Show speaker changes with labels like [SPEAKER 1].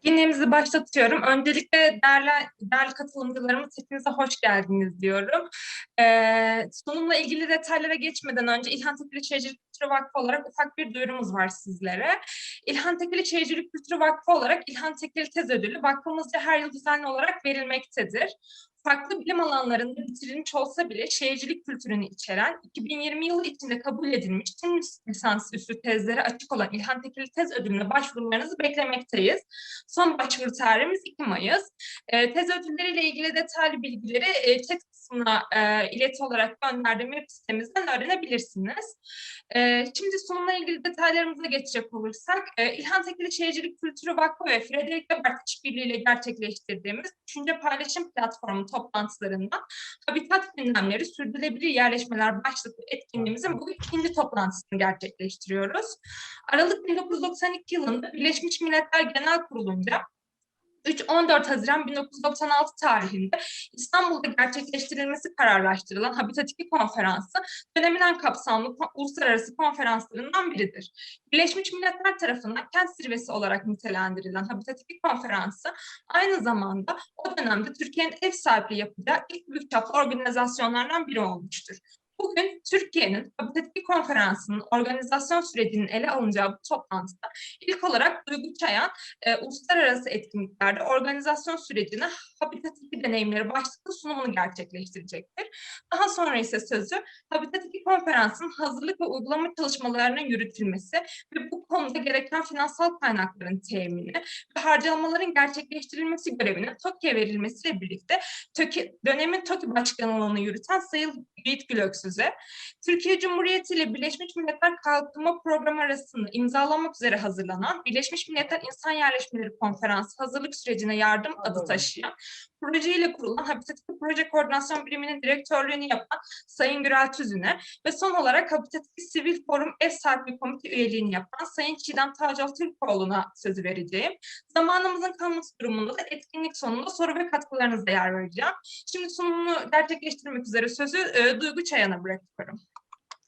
[SPEAKER 1] Etkinliğimizi başlatıyorum. Öncelikle değerli, değerli katılımcılarımız hepinize hoş geldiniz diyorum. Ee, sunumla ilgili detaylara geçmeden önce İlhan Tekili Şehircilik Kültürü Vakfı olarak ufak bir duyurumuz var sizlere. İlhan Tekili Şehircilik Kültürü Vakfı olarak İlhan Tekili Tez Ödülü vakfımızca her yıl düzenli olarak verilmektedir farklı bilim alanlarında bitirilmiş olsa bile şehircilik kültürünü içeren 2020 yılı içinde kabul edilmiş tüm lisans üstü tezlere açık olan İlhan Tekili Tez Ödülü'ne başvurularınızı beklemekteyiz. Son başvuru tarihimiz 2 Mayıs. E, tez ödülleriyle ilgili detaylı bilgileri e, chat kısmına e, ileti olarak gönderdiğim web sitemizden öğrenebilirsiniz. E, şimdi sunumla ilgili detaylarımıza geçecek olursak, e, İlhan Tekili Şehircilik Kültürü Vakfı ve Frederick Ebert işbirliğiyle gerçekleştirdiğimiz Düşünce Paylaşım Platformu toplantılarından Habitat Gündemleri Sürdürülebilir Yerleşmeler başlıklı etkinliğimizin bugün ikinci toplantısını gerçekleştiriyoruz. Aralık 1992 yılında Birleşmiş Milletler Genel Kurulu'nca 3-14 Haziran 1996 tarihinde İstanbul'da gerçekleştirilmesi kararlaştırılan Habitat 2 konferansı dönemin en kapsamlı uluslararası konferanslarından biridir. Birleşmiş Milletler tarafından kent zirvesi olarak nitelendirilen Habitat 2 konferansı aynı zamanda o dönemde Türkiye'nin ev sahipliği yapacağı ilk büyük çaplı organizasyonlardan biri olmuştur. Bugün Türkiye'nin Habitat 2 konferansının organizasyon sürecinin ele alınacağı bu toplantıda ilk olarak Duygu Çayan e, uluslararası etkinliklerde organizasyon sürecini Habitat 2 deneyimleri başlıklı sunumunu gerçekleştirecektir. Daha sonra ise sözü Habitat 2 konferansının hazırlık ve uygulama çalışmalarının yürütülmesi ve konuda gereken finansal kaynakların temini ve harcamaların gerçekleştirilmesi görevine TOKİ'ye verilmesiyle birlikte TOKİ, dönemin TOKİ başkanlığını yürüten Sayın Yiğit Gülöksüz'e Türkiye Cumhuriyeti ile Birleşmiş Milletler Kalkınma Programı arasında imzalanmak üzere hazırlanan Birleşmiş Milletler İnsan Yerleşmeleri Konferansı hazırlık sürecine yardım adı taşıyan projeyle kurulan Habitat Proje Koordinasyon Biriminin direktörlüğünü yapan Sayın Gürel Tüzün'e ve son olarak Habitat Sivil Forum Ev Sahipliği Komite üyeliğini yapan Sayın Çiğdem Tacol Türkoğlu'na sözü vereceğim. Zamanımızın kalması durumunda da etkinlik sonunda soru ve katkılarınıza yer vereceğim. Şimdi sunumunu gerçekleştirmek üzere sözü e, Duygu Çayan'a bırakıyorum.